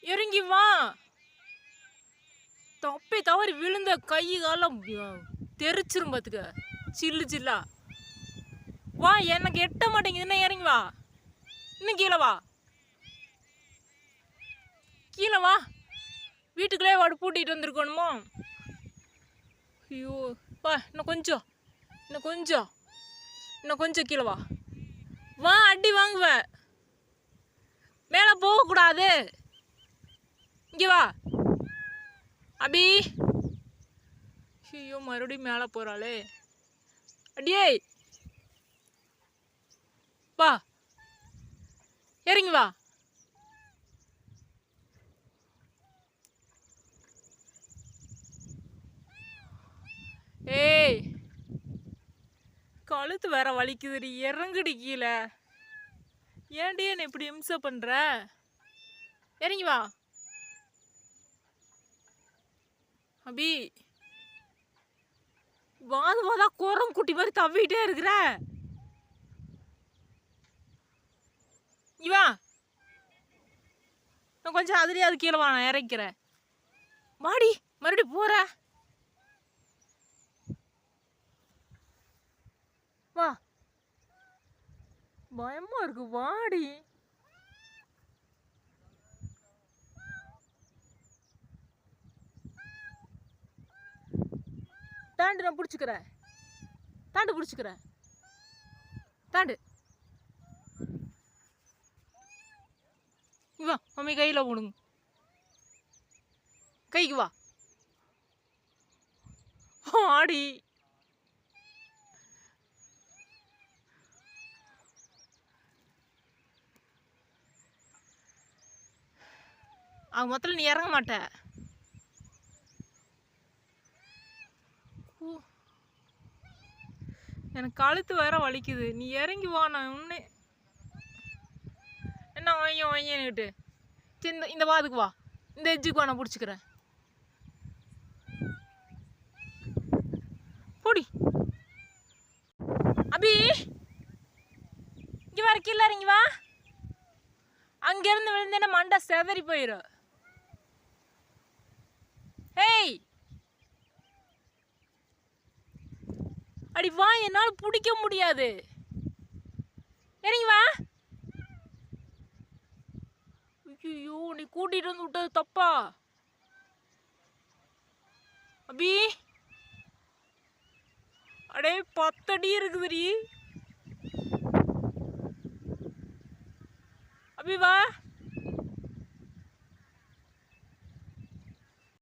இறங்கி வா. தப்பி தவறி விழுந்த கை காலம் தெரிச்சிரும் பார்த்துக்க சில்லு சில்லா. வா எனக்கு எட்ட மாட்டேங்குதுன்னா இறங்கி வா. இன்னும் கீழே வா. கீழே வா. வீட்டுக்குள்ளே வாடு பூட்டிகிட்டு வந்திருக்கணுமோ? ஐயோ வா இன்னும் கொஞ்சம். இன்னும் கொஞ்சம். இன்னும் கொஞ்சம் கீழே வா. வா அடி வாங்குவ. மேலே போகக்கூடாது. இங்கே வா. அபி. ஐயோ மறுபடியும் மேலே போகிறாளே அடியே. வா. இறங்கி வா. ஏய். கழுத்து வேற வலிக்குதுடி. இறங்குடி கீழே. ஏன்டி என்னை இப்படி இம்சை பண்ற? இறங்கி வா. அபி வாது வாதா கோரம் குட்டி மாதிரி தவிட்டே இருக்கிற. இவா. வா நான் கொஞ்சம் அதுலேயே அது கீழே வா நான் இறக்கிறேன் வாடி மறுபடியும் போற. வா. பயமா இருக்கு வாடி. தாண்டு நான் பிடிச்சிக்கிறேன். தாண்டு பிடிச்சிக்கிறேன். தாண்டு. இவா மம்மி கையில் விடுங்க. கைக்கு வா. ஆடி. அவன் மொத்தத்தில் நீ இறங்க மாட்ட. எனக்கு கழுத்து வேற வலிக்குது. நீ இறங்கி வா நான் உன்னே என்ன வாங்க வாங்கிட்டு சரி இந்த இந்த வாதுக்கு வா. இந்த எஜ்ஜுக்கு வா நான் பிடிச்சிக்கிறேன். போடி. அபி! இங்கே வர கீழே இறங்கி வா. அங்கேருந்து விழுந்தேன்னா மண்டை செதறி போயிடும் அடி வா என்னால் பிடிக்க முடியாது. இறங்கி வா. ஐயோ நீ கூட்டிட்டு வந்து விட்டது தப்பா? அபி. அடே பத்தடி இருக்குதுடி. அபி வா.